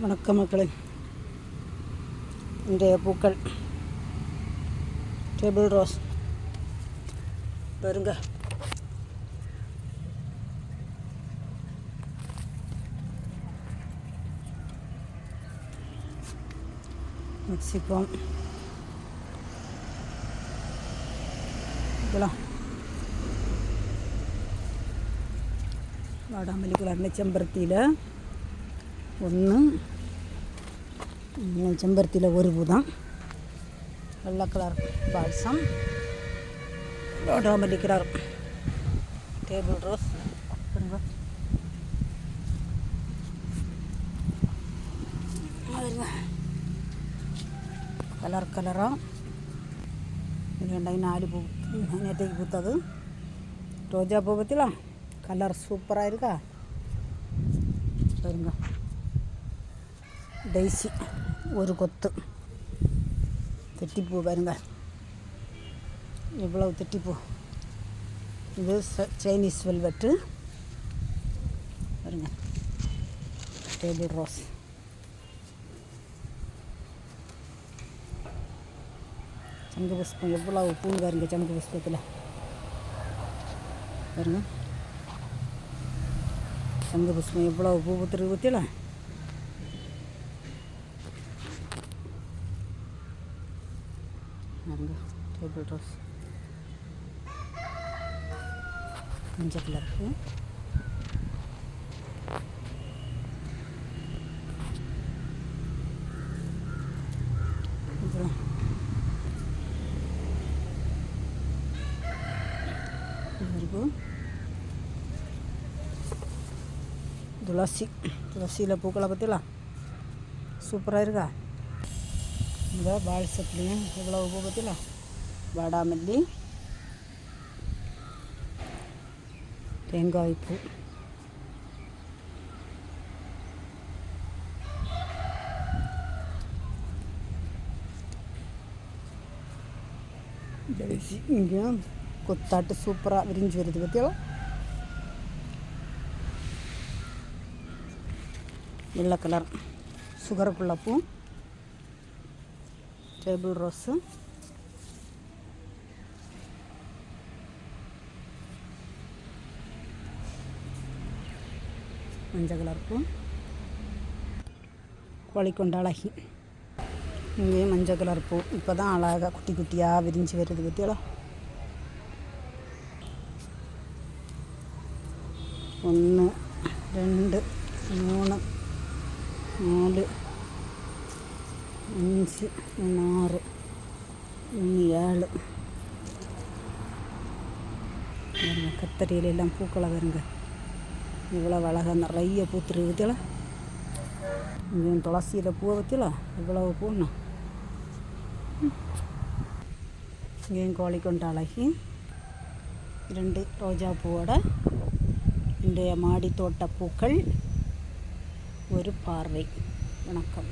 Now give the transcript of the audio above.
வணக்கம் மக்களே. இன்றைய பூக்கள் டேபிள் ரோஸ் பாருங்க. மெக்சிகோம் இதெல்லாம். வாடாமல்லி கலர்ன செம்பருத்தியில் ஒன்று. செம்பருத்தியில் ஒரு பூ தான் வெள்ளை கலர் பால்சம். ரோடாமல் இருக்கிறார் டேபிள் ரோஸ் கலர் கலராக ரெண்டாயிரம் நாலு பூ. நேற்றுக்கு பூத்தது. ரோஜா பூ பற்றிலாம் கலர் சூப்பராக இருக்கா? பாருங்க. டெய்ஸி ஒரு கொத்து. தெட்டிப்பூ பாருங்க. இவ்வளவு திட்டிப்பூ? இது ச- சைனீஸ் வெல்வெட்டு. பாருங்க. Table rose. சங்கு புஷ்பம் எவ்வளவு பூ பாருங்க சங்கு புஷ்பத்தில். பாருங்க. சங்கு புஷ்பம் எவ்வளவு பூ பூத்துருக்கு பற்றியில டேபிள் ரோஸ் மஞ்சள் கலர் பூ இதெல்லாம் துளசி துளசியில் பூக்களை பற்றிலாம் சூப்பராக இருக்கா இந்த பால்சத்துலேயும் இவ்வளோ பூ பற்றிலாம் வாடாமல்லி தேங்காய் பூ டெய்ஸி இங்கே கொத்தாட்டு சூப்பராக விரிஞ்சு வருது பற்றியெல்லாம் வெள்ளை கலர் சுகருக்குள்ள பூ டேபிள் ரோஸு மஞ்சள் கலர் பூ. கோழிக்கொண்ட அழகி. இங்கேயும் மஞ்சள் கலர் பூ. இப்போ தான் அழகாக குட்டி குட்டியாக விரிஞ்சு வருது பற்றியெல்லாம் ஒன்று ரெண்டு மூணு நாலு. அஞ்சு ஒன்று ஆறு ஒன்று ஏழு. பாருங்க கத்தரியில எல்லாம் பூக்களை வருங்க இவ்வளோ அழகாக நிறைய பூத்துருக்கு பற்றியல இங்கேயும் துளசியில் பூவை பற்றில இவ்வளவு பூண்ணா. இங்கேயும் கொண்ட அழகி. ரெண்டு ரோஜா பூவோட இன்றைய மாடி தோட்ட பூக்கள் ஒரு பார்வை. வணக்கம்.